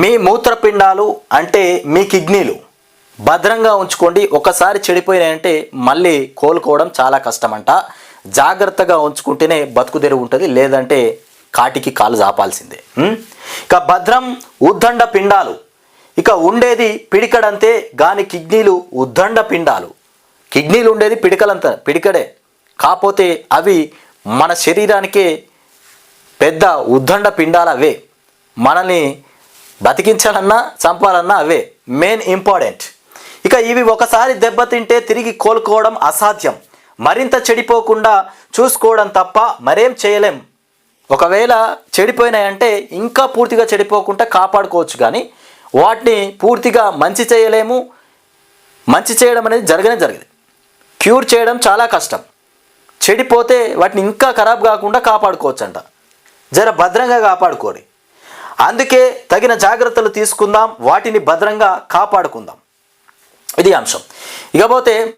మీ మూత్రపిండాలు అంటే మీ కిడ్నీలు. భద్రంగా ఉంచుకోండి. ఒకసారి చెడిపోయినాయంటే మళ్ళీ కోలుకోవడం చాలా కష్టమంట. జాగ్రత్తగా ఉంచుకుంటేనే బతుకు ఉంటుంది. లేదంటే కాటికి కాలు జాపాల్సిందే. ఇక భద్రం ఉద్దండ పిండాలు. ఇక ఉండేది పిడికడంతే గాని కిడ్నీలు ఉద్దండ పిండాలు. కిడ్నీలు ఉండేది పిడికలంత పిడికడే. కాకపోతే అవి మన శరీరానికే పెద్ద ఉద్దండ పిండాలు అవే మనల్ని బతికించాలన్నా చంపాలన్నా అవే. మెయిన్ ఇంపార్టెంట్ ఇక ఇవి ఒకసారి దెబ్బతింటే తిరిగి కోలుకోవడం అసాధ్యం. మరింత చెడిపోకుండా చూసుకోవడం తప్ప మరేం చేయలేం. ఒకవేళ చెడిపోయినాయంటే ఇంకా పూర్తిగా చెడిపోకుండా కాపాడుకోవచ్చు కానీ వాటిని పూర్తిగా మంచి చేయలేము. మంచి చేయడం అనేది జరగనే జరగదు. క్యూర్ చేయడం చాలా కష్టం. చెడిపోతే వాటిని ఇంకా ఖరాబ్ కాకుండా కాపాడుకోవచ్చు అంట జర భద్రంగా కాపాడుకోండి. అందుకే తగిన జాగ్రత్తలు తీసుకుందాం వాటిని భద్రంగా కాపాడుకుందాం. ఇది అంశం. ఇకపోతే